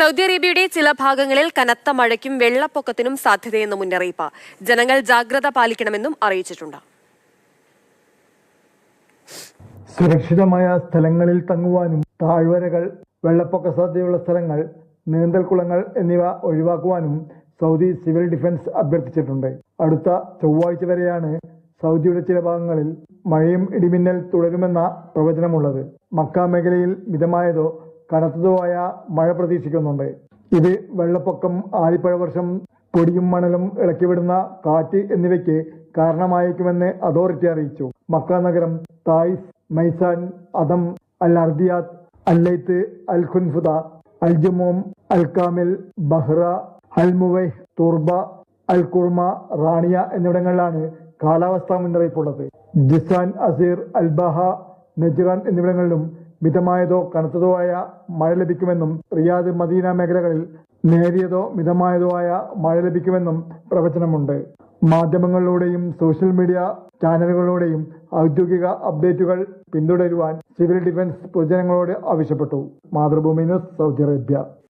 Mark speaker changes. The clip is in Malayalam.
Speaker 1: സൗദി അറേബ്യയുടെ ചില ഭാഗങ്ങളിൽ കനത്ത മഴയ്ക്കും വെള്ളപ്പൊക്കത്തിനും സാധ്യതയെന്ന മുന്നറിയിപ്പ്. ജനങ്ങൾ ജാഗ്രത പാലിക്കണമെന്നും അറിയിച്ചിട്ടുണ്ട്.
Speaker 2: സുരക്ഷിതമായ സ്ഥലങ്ങളിൽ തങ്ങുവാനും താഴ്വരകൾ വെള്ളപ്പൊക്ക സാധ്യതയുള്ള സ്ഥലങ്ങൾ നീന്തൽക്കുളങ്ങൾ എന്നിവ ഒഴിവാക്കുവാനും സൗദി സിവിൽ ഡിഫൻസ് അഭ്യർത്ഥിച്ചിട്ടുണ്ട്. അടുത്ത ചൊവ്വാഴ്ച വരെയാണ് സൗദിയുടെ ചില ഭാഗങ്ങളിൽ മഴയും ഇടിമിന്നൽ തുടരുമെന്ന പ്രവചനമുള്ളത്. മക്ക മേഖലയിൽ മിതമായതോ കനത്തതോ ആയ മഴ പ്രതീക്ഷിക്കുന്നുണ്ട്. ഇത് വെള്ളപ്പൊക്കം ആലിപ്പഴ വർഷം പൊടിയും മണലും ഇളക്കിവിടുന്ന കാറ്റ് എന്നിവയ്ക്ക് കാരണമായേക്കുമെന്ന് അതോറിറ്റി അറിയിച്ചു. മക്ക നഗരം Taif Maysan Adham Al Ardiyat Al Lith Al Qunfudhah Al Jumum Al Kamil Bahra Al Muwayh Turabah Al Khurma Raniyah എന്നിവിടങ്ങളിലാണ് കാലാവസ്ഥാ മുന്നറിയിപ്പുള്ളത്. Jazan Asir Al Baha Najran എന്നിവിടങ്ങളിലും മിതമായതോ കനത്തതോ ആയ മഴ ലഭിക്കുമെന്നും റിയാദ് മദീന മേഖലകളിൽ നേരിയതോ മിതമായതോ ആയ മഴ ലഭിക്കുമെന്നും പ്രവചനമുണ്ട്. മാധ്യമങ്ങളിലൂടെയും സോഷ്യൽ മീഡിയ ചാനലുകളിലൂടെയും ഔദ്യോഗിക അപ്ഡേറ്റുകൾ പിന്തുടരുവാൻ സിവിൽ ഡിഫൻസ് പൊതുജനങ്ങളോട് ആവശ്യപ്പെട്ടു. Mathrubhumi news Saudi Arabia.